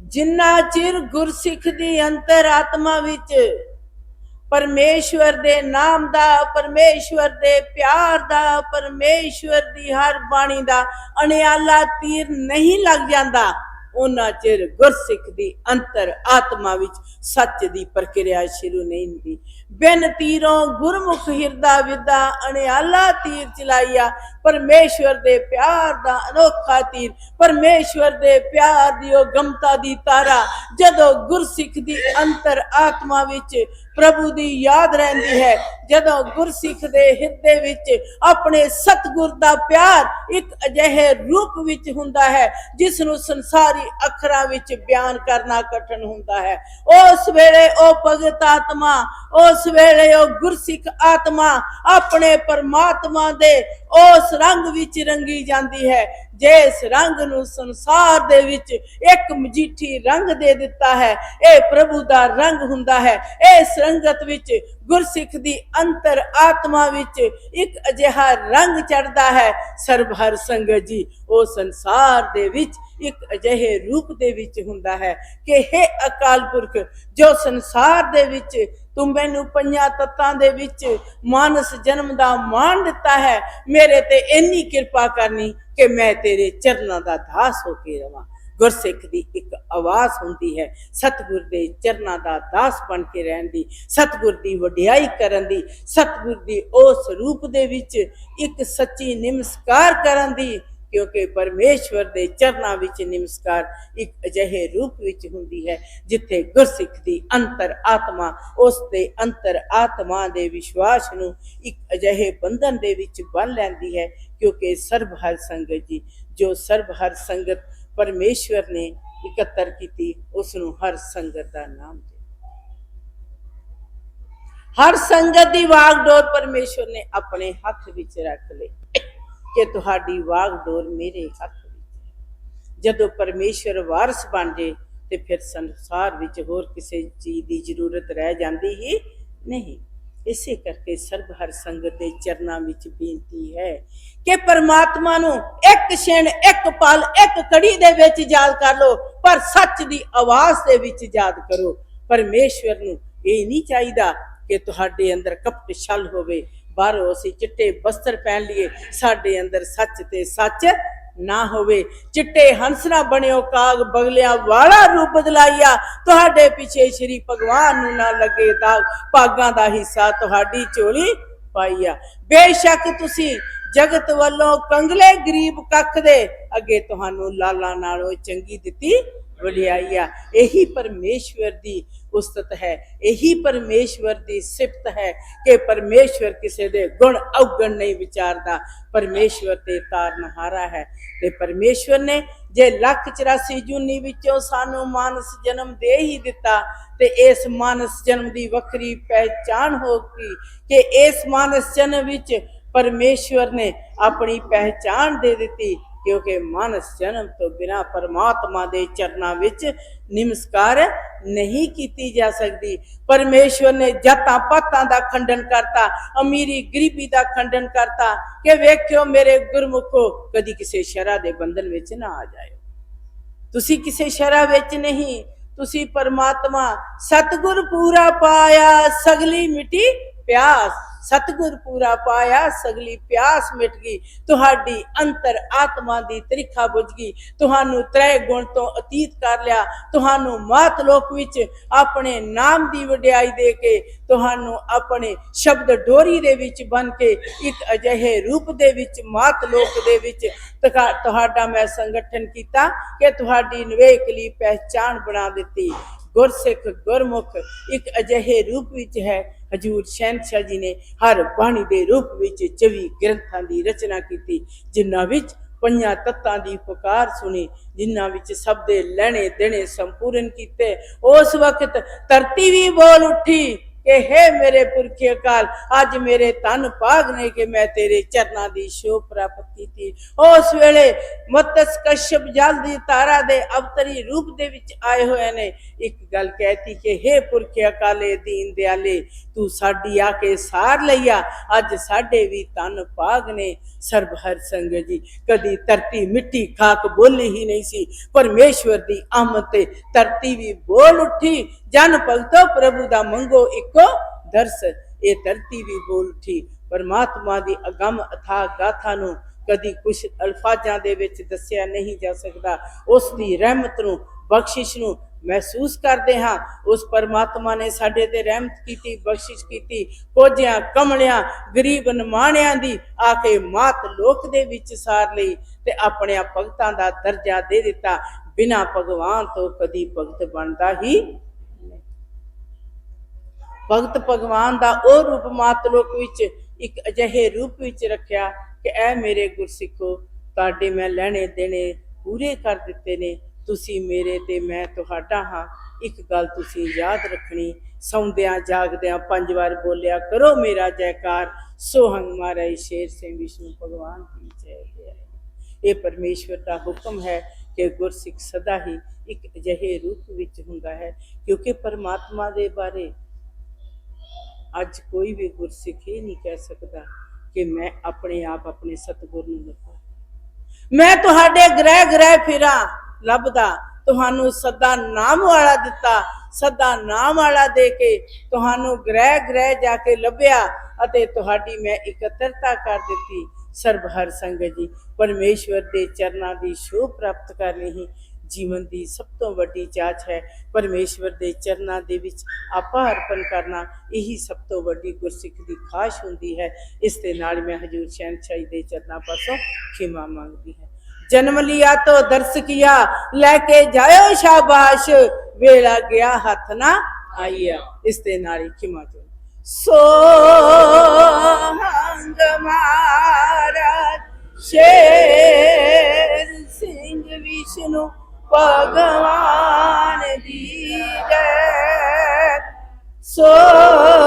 ਜਿੰਨਾ ਚਿਰ ਗੁਰਸਿੱਖ ਦੀ ਅੰਤਰ ਆਤਮਾ ਵਿੱਚ ਪਰਮੇਸ਼ਵਰ ਦੇ ਨਾਮ ਦਾ, ਪਰਮੇਸ਼ਵਰ ਦੇ ਪਿਆਰ ਦਾ, ਪਰਮੇਸ਼ਵਰ ਦੀ ਹਰ ਬਾਣੀ ਦਾ ਅਣਿਆਲਾ ਤੀਰ ਨਹੀਂ ਲੱਗ ਜਾਂਦਾ। ਉਹਨਾਂ ਚਿਰ ਗੁਰਸਿੱਖ ਦੀ ਅੰਤਰ ਆਤਮਾ ਵਿੱਚ ਸੱਚ ਦੀ ਪ੍ਰਕਿਰਿਆ ਸ਼ੁਰੂ ਨਹੀਂ ਹੁੰਦੀ। ਬਿਨ ਤੀਰੋਂ ਗੁਰਮੁਖ ਹਿਰਦਾ ਵਿਦਾ ਅਣਿਆਲਾ ਤੀਰ ਚਲਾਈਆ। ਪਰਮੇਸ਼ਵਰ ਦੇ ਪਿਆਰ ਦਾ ਅਨੋਖਾ ਤੀਰ, ਪਰਮੇਸ਼ਵਰ ਦੇ ਪਿਆਰ ਦੀ ਉਹ ਗਮਤਾ ਦੀ ਤਾਰਾ। ਜਦੋਂ ਗੁਰਸਿੱਖ ਦੀ ਅੰਤਰ ਆਤਮਾ ਵਿੱਚ ਪ੍ਰਭੂ ਦੀ ਯਾਦ ਰਹਿੰਦੀ ਹੈ। ਜਦੋਂ ਗੁਰਸਿੱਖ ਦੇ ਹਿਰਦੇ ਵਿੱਚ ਆਪਣੇ ਸਤਿਗੁਰ ਦਾ ਪਿਆਰ ਇੱਕ ਅਜਿਹੇ ਰੂਪ ਵਿੱਚ ਹੁੰਦਾ ਹੈ ਜਿਸ ਨੂੰ ਸੰਸਾਰੀ ਅੱਖਰਾਂ ਵਿੱਚ ਬਿਆਨ ਕਰਨਾ ਕਠਿਨ ਹੁੰਦਾ ਹੈ। ਉਸ ਵੇਲੇ ਉਹ ਭਗਤ ਆਤਮਾ, ਉਸ ਵੇਲੇ ਉਹ ਗੁਰਸਿੱਖ ਆਤਮਾ ਆਪਣੇ ਪਰਮਾਤਮਾ ਦੇ ਉਸ ਰੰਗ ਵਿੱਚ ਰੰਗੀ ਜਾਂਦੀ ਹੈ। ਜਿਸ ਰੰਗ ਨੂੰ ਸੰਸਾਰ ਦੇ ਵਿੱਚ ਇੱਕ ਮਜੀਠੀ ਰੰਗ ਦੇ ਦਿੱਤਾ ਹੈ, ਇਹ ਪ੍ਰਭੂ ਦਾ ਰੰਗ ਹੁੰਦਾ ਹੈ। ਇਸ ਰੰਗਤ ਵਿੱਚ ਗੁਰਸਿੱਖ ਦੀ ਅੰਤਰ ਆਤਮਾ ਵਿੱਚ ਇੱਕ ਅਜਿਹਾ ਰੰਗ ਚੜਦਾ ਹੈ। ਸਰਬ ਹਰ ਸੰਗਤ ਜੀ, ਉਹ ਸੰਸਾਰ ਦੇ ਵਿੱਚ ਇੱਕ ਅਜਿਹੇ ਰੂਪ ਦੇ ਵਿੱਚ ਹੁੰਦਾ ਹੈ ਕਿ ਹੈ ਅਕਾਲ ਪੁਰਖ, ਜੋ ਸੰਸਾਰ ਦੇ ਵਿੱਚ ਤੂੰ ਮੈਨੂੰ ਪੰਜਾਂ ਤੱਤਾਂ ਦੇ ਵਿੱਚ ਮਾਨਸ ਜਨਮ ਦਾ ਮਾਣ ਦਿੱਤਾ ਹੈ। ਮੇਰੇ ਤੇ ਇੰਨੀ ਕਿਰਪਾ ਕਰਨੀ ਕਿ ਮੈਂ ਤੇਰੇ ਚਰਨਾਂ ਦਾ ਦਾਸ ਹੋ ਕੇ ਰਵਾਂ। ਗੁਰਸਿੱਖ ਦੀ ਇੱਕ ਆਵਾਜ਼ ਹੁੰਦੀ ਹੈ, ਸਤਿਗੁਰ ਦੇ ਚਰਨਾਂ ਦਾ ਦਾਸ ਬਣ ਕੇ ਰਹਿਣ ਦੀ, ਸਤਿਗੁਰ ਦੀ ਵਡਿਆਈ ਕਰਨ ਦੀ, ਸਤਿਗੁਰ ਦੀ ਉਸ ਰੂਪ ਦੇ ਵਿੱਚ ਇੱਕ ਸੱਚੀ ਨਮਸਕਾਰ ਕਰਨ ਦੀ ਕਿਉਂਕਿ ਪਰਮੇਸ਼ਵਰ ਦੇ ਚਰਨਾਂ ਵਿੱਚ ਨਮਸਕਾਰ ਇੱਕ ਅਜਿਹੇ ਰੂਪ ਵਿੱਚ ਹੁੰਦੀ ਹੈ, ਜਿੱਥੇ ਗੁਰਸਿੱਖ ਦੀ ਅੰਤਰ ਆਤਮਾ, ਉਸ ਦੇ ਅੰਤਰ ਆਤਮਾ ਦੇ ਵਿਸ਼ਵਾਸ ਨੂੰ ਇੱਕ ਅਜਿਹੇ ਬੰਧਨ ਦੇ ਵਿੱਚ ਬੰਨ ਲੈਂਦੀ ਹੈ, ਕਿਉਂਕਿ ਸਰਬ ਹਰ ਸੰਗਤ ਜੀ, ਜੋ ਸਰਬ ਹਰ ਸੰਗਤ ਪਰਮੇਸ਼ਵਰ ਨੇ ਇਕੱਤਰ ਕੀਤੀ ਉਸ ਨੂੰ ਹਰ ਸੰਗਤ ਦਾ ਨਾਮ ਦੇ ਹਰ ਸੰਗਤ ਦੀ ਵਾਗਡੋਰ ਪਰਮੇਸ਼ਵਰ ਨੇ ਆਪਣੇ ਹੱਥ ਵਿੱਚ ਰੱਖ ਲਈ। ਕਿ ਤੁਹਾਡੀ ਵਾਗਡੋਰ ਮੇਰੇ ਹੱਥ ਵਿੱਚ ਹੈ। ਜਦੋਂ ਪਰਮੇਸ਼ਵਰ ਵਾਰਸ ਬਣ ਜੇ ਤੇ ਫਿਰ ਸੰਸਾਰ ਵਿੱਚ ਹੋਰ ਕਿਸੇ ਚੀਜ਼ ਦੀ ਜ਼ਰੂਰਤ ਰਹਿ ਜਾਂਦੀ ਹੀ ਨਹੀਂ। ਇਸੇ ਕਰਕੇ ਸਰਬ ਹਰ ਸੰਗਤ ਦੇ ਚਰਨਾਂ ਵਿੱਚ ਬੇਨਤੀ ਹੈ ਕਿ ਪਰਮਾਤਮਾ ਨੂੰ ਇੱਕ ਛਿਣ ਇੱਕ ਪਲ, ਇੱਕ ਕੜੀ ਦੇ ਵਿੱਚ ਯਾਦ ਕਰ ਲਓ, ਪਰ ਸੱਚ ਦੀ ਆਵਾਜ਼ ਦੇ ਵਿੱਚ ਯਾਦ ਕਰੋ। ਪਰਮੇਸ਼ਵਰ ਨੂੰ ਇਹ ਨਹੀਂ ਚਾਹੀਦਾ ਕਿ ਤੁਹਾਡੇ ਅੰਦਰ ਕਪਟ ਛਲ ਹੋਵੇ ਬਾਹਰੋਂ ਅਸੀਂ ਚਿੱਟੇ ਬਸਤਰ ਪਹਿਨ ਲਈਏ, ਸਾਡੇ ਅੰਦਰ ਸੱਚ ਤੇ ਸੱਚ ਨਾ ਹੋਵੇ। ਚਿੱਟੇ ਹੰਸਨਾ ਬਣਿਓ, ਕਾਗ ਬਗਲਿਆਂ, ਵਾਲਾ ਰੂਪ ਬਦਲਾਈਆ ਤੁਹਾਡੇ ਪਿੱਛੇ ਸ਼੍ਰੀ ਭਗਵਾਨ ਨੂੰ ਨਾ ਲੱਗੇ ਦਾਗ। ਭਾਗਾਂ ਦਾ ਹਿੱਸਾ ਤੁਹਾਡੀ ਝੋਲੀ ਪਾਈਆ ਬੇਸ਼ੱਕ ਤੁਸੀਂ ਜਗਤ ਵੱਲੋਂ ਕੰਗਲੇ ਗਰੀਬ ਕੱਖ ਦੇ ਅੱਗੇ ਤੁਹਾਨੂੰ ਲਾਲਾ ਨਾਲੋਂ ਚੰਗੀ ਦਿੱਤੀ ਵਡਿਆਈ ਆ। ਇਹੀ ਪਰਮੇਸ਼ਵਰ ਦੀ ਉਸਤਤ ਹੈ। ਇਹੀ ਪਰਮੇਸ਼ਵਰ ਦੀ ਸਿਫਤ ਹੈ ਕਿ ਪਰਮੇਸ਼ਵਰ ਕਿਸੇ ਦੇ ਗੁਣ ਔਗਣ ਨਹੀਂ ਵਿਚਾਰਦਾ। ਪਰਮੇਸ਼ਵਰ ਤੇ ਤਾਰਨਹਾਰਾ ਹੈ। ਤੇ ਪਰਮੇਸ਼ਵਰ ਨੇ ਜੇ ਲੱਖ 84 ਜੂਨੀ ਵਿੱਚੋਂ ਸਾਨੂੰ ਮਾਨਸ ਜਨਮ ਦੇ ਹੀ ਦਿੱਤਾ, ਤੇ ਇਸ ਮਾਨਸ ਜਨਮ ਦੀ ਵੱਖਰੀ ਪਹਿਚਾਨ ਗਈ ਕਿ ਇਸ ਮਾਨਸ ਜਨਮ ਵਿੱਚ ਪਰਮੇਸ਼ਵਰ ਨੇ ਆਪਣੀ ਪਹਿਚਾਨ ਦੇ ਦਿੱਤੀ। ਕਿਉਂਕਿ ਮਾਨਸ ਜਨਮ ਤੋਂ ਬਿਨਾ ਪਰਮਾਤਮਾ ਦੇ ਚਰਨਾਂ ਵਿੱਚ ਨਮਸਕਾਰ ਨਹੀਂ ਕੀਤੀ ਜਾ ਸਕਦੀ। ਪਰਮੇਸ਼ਵਰ ਨੇ ਜਾਤਾਂ ਪਾਤਾਂ ਦਾ ਖੰਡਨ ਕਰਤਾ, ਅਮੀਰੀ ਗਰੀਬੀ ਦਾ ਖੰਡਨ ਕਰਤਾ ਕਿ ਵੇਖਿਓ ਮੇਰੇ ਗੁਰਮੁਖੋ, ਕਦੀ ਕਿਸੇ ਸ਼ਰਾ ਦੇ ਬੰਧਨ ਵਿੱਚ ਨਾ ਆ ਜਾਇਓ। ਤੁਸੀਂ ਕਿਸੇ ਸ਼ਰਾ ਵਿੱਚ ਨਹੀਂ, ਤੁਸੀਂ ਪਰਮਾਤਮਾ ਸਤਗੁਰ ਪੂਰਾ ਪਾਇਆ, ਸਗਲੀ ਮਿਟੀ ਪਿਆਸ ਸਤਗੁਰ ਪੂਰਾ ਪਾਇਆ, ਸਗਲੀ ਪਿਆਸ ਮਿਟ ਗਈ। ਤੁਹਾਡੀ ਅੰਤਰ ਆਤਮਾ ਦੀ ਤ੍ਰਿਖਾ ਬੁਝ ਗਈ। ਤੁਹਾਨੂੰ ਤ੍ਰੈ ਗੁਣ ਤੋਂ ਅਤੀਤ ਕਰ ਲਿਆ। ਤੁਹਾਨੂੰ ਮਾਤ ਲੋਕ ਵਿੱਚ ਆਪਣੇ ਨਾਮ ਦੀ ਵਡਿਆਈ ਦੇ ਕੇ, ਤੁਹਾਨੂੰ ਆਪਣੇ ਸ਼ਬਦ ਡੋਰੀ ਦੇ ਵਿੱਚ ਬਨ ਕੇ, ਇੱਕ ਅਜਿਹੇ ਰੂਪ ਦੇ ਵਿੱਚ, ਮਾਤ ਲੋਕ ਦੇ ਵਿੱਚ ਤੁਹਾਡਾ ਮੈਂ ਸੰਗਠਨ ਕੀਤਾ ਕਿ ਤੁਹਾਡੀ ਨਵੇਕਲੀ ਪਹਿਚਾਨ ਬਣਾ ਦਿੱਤੀ। ਗੁਰਸਿੱਖ, ਗੁਰਮੁਖ ਇੱਕ ਅਜਿਹੇ ਰੂਪ ਵਿੱਚ ਹੈ ਹਜੂਰ ਸ਼ਹਿਨशाह ਜੀ ਨੇ ਹਰ ਬਾਣੀ ਦੇ ਰੂਪ ਵਿੱਚ 24 ਗ੍ਰੰਥਾਂ ਦੀ ਰਚਨਾ ਕੀਤੀ, ਜਿਨ੍ਹਾਂ ਵਿੱਚ ਪੰਜਾਂ ਤੱਤਾਂ ਦੀ ਪੁਕਾਰ ਸੁਣੀ, ਜਿਨ੍ਹਾਂ ਵਿੱਚ ਸਭ ਦੇ ਲੈਣੇ ਦੇਣੇ ਸੰਪੂਰਨ ਕੀਤੇ। ਉਸ ਵਕਤ ਧਰਤੀ ਵੀ ਬੋਲ ਉੱਠੀ ਕਿ ਹੈ ਮੇਰੇ ਪੁਰਖੇ ਅਕਾਲ, ਅੱਜ ਮੇਰੇ ਤਨ ਪਾਗ ਨੇ ਕਿ ਮੈਂ ਤੇਰੇ ਚਰਨਾਂ ਦੀ ਸ਼ੋਭ ਪ੍ਰਾਪਤ ਕੀਤੀ। ਉਸ ਵੇਲੇ ਮਤਸ ਕਸ਼ਪ ਜਲ ਦੀ ਤਾਰਾ ਦੇ ਅਵਤਰੀ ਰੂਪ ਦੇ ਵਿੱਚ ਆਏ ਹੋਏ ਨੇ। ਇੱਕ ਗੱਲ ਕਹਿਤੀ ਕਿ ਹੈ ਪੁਰਖੇ ਅਕਾਲੇ ਦੀਨ ਦਿਆਲੇ, ਤੂੰ ਸਾਡੀ ਆ ਕੇ ਸਾਰ ਲਈਆ, ਅੱਜ ਸਾਡੇ ਵੀ ਤਨ ਪਾਗ ਨੇ। ਸਰਬ ਹਰ ਸੰਗ ਜੀ, ਕਦੀ ਧਰਤੀ ਮਿੱਟੀ ਖਾਕ ਬੋਲੀ ਹੀ ਨਹੀਂ ਸੀ। ਪਰਮੇਸ਼ਵਰ ਦੀ ਆਮਦ ਤੇ ਧਰਤੀ ਵੀ ਬੋਲ ਉੱਠੀ ਜਨ ਭਗਤੋ ਪ੍ਰਭੂ ਦਾ ਮੰਗੋ ਇੱਕੋ ਦਰਸ। ਇਹ ਧਰਤੀ ਵੀ ਬੋਲ ਉੱਠੀ, ਪਰਮਾਤਮਾ ਦੀ ਅਗੰਮ ਅਥਾ ਗਾਥਾ ਨੂੰ ਕਦੀ ਕੁਛ ਅਲਫਾਜ਼ਾਂ ਦੇ ਵਿੱਚ ਦੱਸਿਆ ਨਹੀਂ ਜਾ ਸਕਦਾ। ਉਸ ਦੀ ਰਹਿਮਤ ਨੂੰ, ਬਖਸ਼ਿਸ਼ ਨੂੰ ਮਹਿਸੂਸ ਕਰਦੇ ਹਾਂ। ਉਸ ਪਰਮਾਤਮਾ ਨੇ ਸਾਡੇ ਤੇ ਰਹਿਮਤ ਕੀਤੀ, ਬਖਸ਼ਿਸ਼ ਕੀਤੀ। ਕੋਝਿਆਂ, ਕਮਲਿਆਂ, ਗਰੀਬ ਨਮਾਣਿਆਂ ਦੀ ਆ ਕੇ ਮਾਤ ਲੋਕ ਦੇ ਵਿੱਚ ਸਾਰ ਲਈ ਤੇ ਆਪਣੇ ਭਗਤਾਂ ਦਾ ਦਰਜਾ ਦੇ ਦਿੱਤਾ। ਬਿਨਾ ਭਗਵਾਨ ਤੋਂ ਕਦੀ ਭਗਤ ਬਣਦਾ ਹੀ ਭਗਤ ਭਗਵਾਨ ਦਾ ਉਹ ਰੂਪ ਮਾਤ ਮਾਤਲੋਕ ਵਿੱਚ ਇੱਕ ਅਜਿਹੇ ਰੂਪ ਵਿੱਚ ਰੱਖਿਆ ਕਿ ਐ ਮੇਰੇ ਗੁਰਸਿੱਖੋ, ਤੁਹਾਡੇ ਮੈਂ ਲੈਣੇ ਦੇਣੇ ਪੂਰੇ ਕਰ ਦਿੱਤੇ ਨੇ, ਤੁਸੀਂ ਮੇਰੇ ਤੇ ਮੈਂ ਤੁਹਾਡਾ ਹਾਂ। ਇੱਕ ਗੱਲ ਤੁਸੀਂ ਯਾਦ ਰੱਖਣੀ, ਸੌਂਦਿਆਂ ਜਾਗਦਿਆਂ ਪੰਜ ਵਾਰ ਬੋਲਿਆ ਕਰੋ ਮੇਰਾ ਜੈਕਾਰ, ਸੋਹੰਗ ਮਾਰੇ ਸ਼ੇਰ ਸਿੰਘ ਵਿਸ਼ਨੂੰ, ਭਗਵਾਨ ਦੀ ਜੈ ਜੈ ਇਹ ਪਰਮੇਸ਼ਵਰ ਦਾ ਹੁਕਮ ਹੈ ਕਿ ਗੁਰਸਿੱਖ ਸਦਾ ਹੀ ਇੱਕ ਅਜਿਹੇ ਰੂਪ ਵਿੱਚ ਹੁੰਦਾ ਹੈ, ਕਿਉਂਕਿ ਪਰਮਾਤਮਾ ਦੇ ਬਾਰੇ ਅੱਜ ਕੋਈ ਵੀ ਗੁਰਸਿੱਖ ਇਹ ਨਹੀਂ ਕਹਿ ਸਕਦਾ ਕਿ ਮੈਂ ਆਪਣੇ ਆਪ ਆਪਣੇ ਸਤਿਗੁਰ ਨੂੰ ਲੱਭਾਂ। ਮੈਂ ਤੁਹਾਡੇ ਗ੍ਰਹਿ ਗ੍ਰਹਿ ਫਿਰਾਂ, ਲੱਭਦਾ, ਤੁਹਾਨੂੰ ਸਦਾ ਨਾਮ ਵਾਲਾ ਦਿੱਤਾ, ਸਦਾ ਨਾਮ ਵਾਲਾ ਦੇ ਕੇ ਤੁਹਾਨੂੰ ਗ੍ਰਹਿ ਗ੍ਰਹਿ ਜਾ ਕੇ ਲੱਭਿਆ ਅਤੇ ਤੁਹਾਡੀ ਮੈਂ ਇਕੱਤਰਤਾ ਕਰ ਦਿੱਤੀ। ਸਰਬ ਹਰ ਸੰਗਤ ਜੀ, ਪਰਮੇਸ਼ਵਰ ਦੇ ਚਰਨਾਂ ਦੀ ਸ਼ੋਭ ਪ੍ਰਾਪਤ ਕਰਨੀ ਲਈ ਜੀਵਨ ਦੀ ਸਭ ਤੋਂ ਵੱਡੀ ਜਾਂਚ ਹੈ। ਪਰਮੇਸ਼ਵਰ ਦੇ ਚਰਨਾਂ ਦੇ ਵਿੱਚ ਆਪਾ ਅਰਪਣ ਕਰਨਾ ਇਹੀ ਸਭ ਤੋਂ ਵੱਡੀ ਗੁਰਸਿੱਖ ਦੀ ਖਾਸ਼ ਹੁੰਦੀ ਹੈ। ਇਸ ਦੇ ਨਾਲ ਮੈਂ ਹਜੂਰ ਸ਼ਹਿਨशाही ਦੇ ਚਰਨਾਂ ਪਾਸੋਂ ਖਿਮਾ ਮੰਗਦੀ ਹਾਂ। ਜਨਮ ਲਿਆ ਤੋ ਦਰਸ ਕੀਆ, ਲੈ ਕੇ ਜਾਇਓ ਸ਼ਾਬਾਸ਼, ਵੇਲਾ ਗਿਆ ਹੱਥ ਨਾ ਆਈਆ। ਇਸ ਦੇ ਨਾਲ ਹੀ ਖਿਮਾ ਚੋ। ਹੰਗ ਮਹਾਰਾਜ, ਸ਼ੇਰ ਸਿੰਘ ਵਿਸ਼ਨੂੰ ਭਗਵਾਨ ਦੀ ਜੈ। ਸੋਹੰਗ